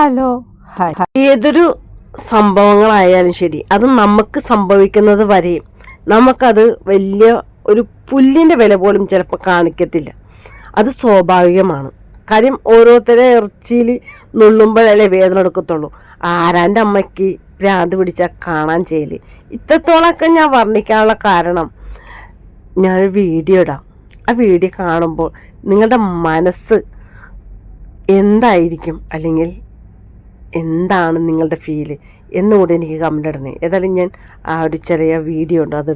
Hello ഏതൊരു സംഭവങ്ങളായാലും ശരി അത് നമുക്ക് സംഭവിക്കുന്നത് വരെയും നമുക്കത് വലിയ ഒരു പുല്ലിന്റെ വില പോലും ചിലപ്പോൾ കാണിക്കത്തില്ല. അത് സ്വാഭാവികമാണ്. കാര്യം ഓരോരുത്തരെ ഇറച്ചിയിൽ നുള്ളുമ്പോഴല്ലേ വേദന എടുക്കത്തുള്ളൂ. ആരാന്റെ അമ്മയ്ക്ക് ഭ്രാന്ത് പിടിച്ചാൽ കാണാൻ ചെയ്യൽ? ഇത്രത്തോളമൊക്കെ ഞാൻ വർണിക്കാനുള്ള കാരണം ഞാൻ വീഡിയോ ഇടാം. ആ വീഡിയോ കാണുമ്പോൾ നിങ്ങളുടെ മനസ്സ് എന്തായിരിക്കും? അല്ലെങ്കിൽ എന്താണ് നിങ്ങളുടെ ഫീൽ എന്നുകൂടി എനിക്ക് കമന്റ് ഇടണേ. ഏതായാലും ഞാൻ ആ ഒരു ചെറിയ വീഡിയോ ഉണ്ട് അത്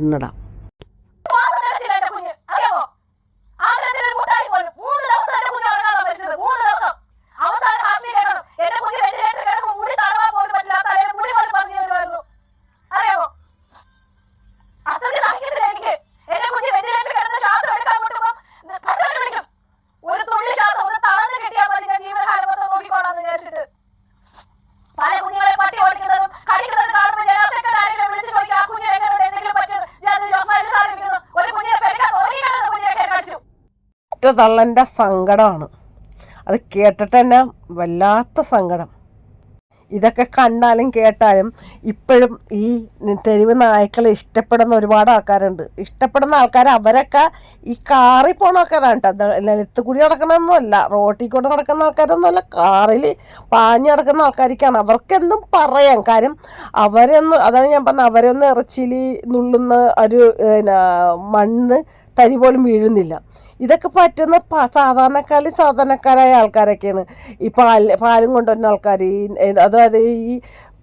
ഒറ്റ തള്ളന്റെ സങ്കടമാണ്. അത് കേട്ടിട്ട് തന്നെ വല്ലാത്ത സങ്കടം. ഇതൊക്കെ കണ്ടാലും കേട്ടാലും ഇപ്പോഴും ഈ തെരുവ് നായ്ക്കളെ ഇഷ്ടപ്പെടുന്ന ഒരുപാട് ആൾക്കാരുണ്ട്. ഇഷ്ടപ്പെടുന്ന ആൾക്കാർ അവരൊക്കെ ഈ കാറിൽ പോണ ആൾക്കാരാണ് കേട്ടോ നിലത്ത് കൂടി നടക്കണമെന്നല്ല റോട്ടിൽ കൂടെ നടക്കുന്ന ആൾക്കാരൊന്നുമല്ല കാറിൽ പാഞ്ഞ് നടക്കുന്ന ആൾക്കാർക്കാണ് അവർക്കെന്തും പറയാം. കാര്യം അവരൊന്നും അതാണ് ഞാൻ പറഞ്ഞത് അവരൊന്നും ഇറച്ചിയിൽ നുള്ളുന്ന ഒരു മണ്ണ് തരി പോലും വീഴുന്നില്ല. ഇതൊക്കെ പറ്റുന്ന സാധാരണക്കാരിൽ സാധാരണക്കാരായ ആൾക്കാരൊക്കെയാണ്. ഈ പാൽ പാലും കൊണ്ടുവരുന്ന ആൾക്കാർ ഈ അതായത് ഈ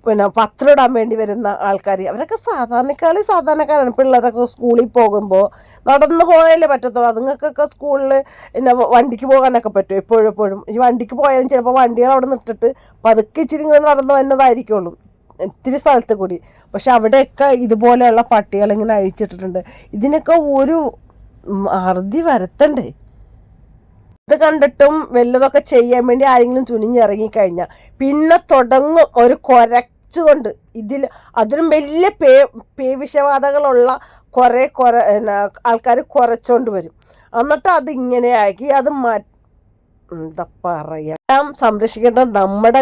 പിന്നെ പത്രം ഇടാൻ വേണ്ടി വരുന്ന ആൾക്കാർ അവരൊക്കെ സാധാരണക്കാരിൽ സാധാരണക്കാരാണ്. പിള്ളേരൊക്കെ സ്കൂളിൽ പോകുമ്പോൾ നടന്നു പോയാലേ പറ്റത്തുള്ളൂ. അതുങ്ങൾക്കൊക്കെ സ്കൂളിൽ പിന്നെ വണ്ടിക്ക് പോകാനൊക്കെ പറ്റും എപ്പോഴും എപ്പോഴും. ഈ വണ്ടിക്ക് പോയാലും ചിലപ്പോൾ വണ്ടികൾ അവിടെ നിട്ടിട്ട് പതുക്കെ ഇച്ചിരി നടന്നു വരുന്നതായിരിക്കുള്ളൂ ഇത്തിരി സ്ഥലത്ത് കൂടി. പക്ഷെ അവിടെയൊക്കെ ഇതുപോലെയുള്ള പട്ടികൾ ഇങ്ങനെ അഴിച്ചിട്ടിട്ടുണ്ട്. ഇതിനൊക്കെ ഒരു അറുതി വരുത്തണ്ടേ? ഇത് കണ്ടിട്ടും വല്ലതൊക്കെ ചെയ്യാൻ വേണ്ടി ആരെങ്കിലും തുനിഞ്ഞിറങ്ങിക്കഴിഞ്ഞാൽ പിന്നെ തുടങ്ങും ഒരു കുരച്ചുകൊണ്ട്. ഇതിൽ അതിലും വലിയ പേ പേവിഷബാധകളുള്ള കുറേ കുറ ആൾക്കാർ കുറച്ചുകൊണ്ട് വരും. എന്നിട്ട് അതിങ്ങനെയാക്കി അത് മാ എന്താ പറയുക സംരക്ഷിക്കേണ്ട നമ്മുടെ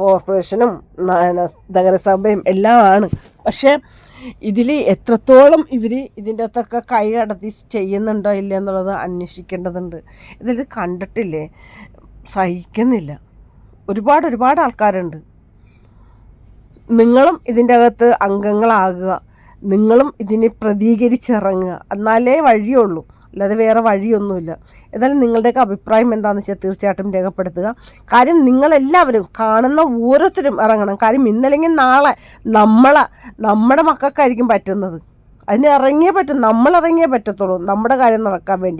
കോർപ്പറേഷനും നഗരസഭയും എല്ലാം ആണ്. പക്ഷേ ഇതിൽ എത്രത്തോളം ഇവർ ഇതിന്റെ അകത്തൊക്കെ കൈ ചെയ്യുന്നുണ്ടോ ഇല്ല എന്നുള്ളത് അന്വേഷിക്കേണ്ടതുണ്ട്. ഇതിൽ കണ്ടിട്ടില്ലേ? സഹിക്കുന്നില്ല. ഒരുപാട് ഒരുപാട് ആൾക്കാരുണ്ട്. നിങ്ങളും ഇതിന്റെ അകത്ത് അംഗങ്ങളാകുക. നിങ്ങളും ഇതിനെ പ്രതികരിച്ചിറങ്ങുക. എന്നാലേ വഴിയുള്ളൂ. അല്ലാതെ വേറെ വഴിയൊന്നുമില്ല. എന്നാലും നിങ്ങളുടെയൊക്കെ അഭിപ്രായം എന്താണെന്ന് വെച്ചാൽ തീർച്ചയായിട്ടും രേഖപ്പെടുത്തുക. കാര്യം നിങ്ങളെല്ലാവരും കാണുന്ന ഓരോരുത്തരും ഇറങ്ങണം. കാര്യം ഇന്നല്ലെങ്കിൽ നാളെ നമ്മളെ നമ്മുടെ മക്കൾക്കായിരിക്കും പറ്റുന്നത്. അതിന് ഇറങ്ങിയേ പറ്റും നമ്മൾ ഇറങ്ങിയേ പറ്റത്തുള്ളൂ. നമ്മുടെ കാര്യം നടക്കാൻ വേണ്ടി.